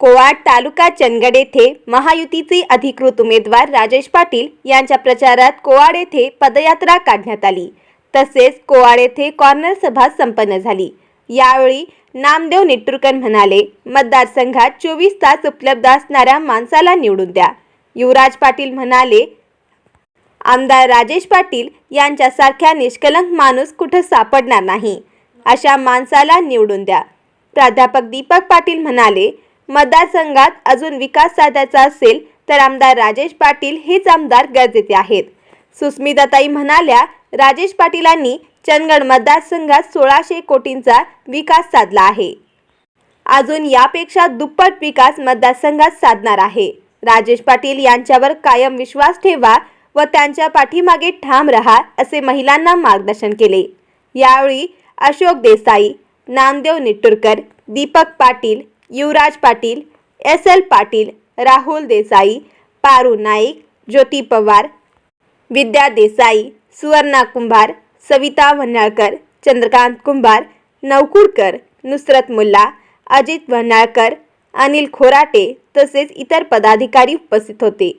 कोवाड तालुका चंदगड येथे महायुतीचे अधिकृत उमेदवार राजेश पाटील यांच्या प्रचारात कोवाड येथे पदयात्रा काढण्यात आली. तसेच कोवाड येथे कॉर्नर सभा संपन्न झाली. यावेळी नामदेव निटुरकर म्हणाले मतदारसंघात चोवीस तास उपलब्ध असणाऱ्या माणसाला निवडून द्या. युवराज पाटील म्हणाले आमदार राजेश पाटील यांच्यासारख्या निष्कलंक माणूस कुठं सापडणार नाही. अशा माणसाला निवडून द्या. प्राध्यापक दीपक पाटील म्हणाले मतदारसंघात अजून विकास साधायचा असेल तर आमदार राजेश पाटील हेच आमदार गरजेचे आहेत. सुस्मिताताई म्हणाल्या राजेश पाटीलांनी चंदगड मतदारसंघात सोळाशे कोटींचा विकास साधला आहे. अजून यापेक्षा दुप्पट विकास मतदारसंघात साधणार आहे. राजेश पाटील यांच्यावर कायम विश्वास ठेवा व त्यांच्या पाठीमागे ठाम रहा असे महिलांना मार्गदर्शन केले. यावेळी अशोक देसाई नामदेव निट्टूरकर दीपक पाटील युवराज पाटील एस एल पाटील राहुल देसाई पारू नाईक ज्योती पवार विद्या देसाई सुवर्णा कुंभार सविता वन्हाळकर चंद्रकांत कुंभार नवकुडकर नुसरत मुल्ला अजित वन्हाळकर अनिल खोराटे तसेच इतर पदाधिकारी उपस्थित होते.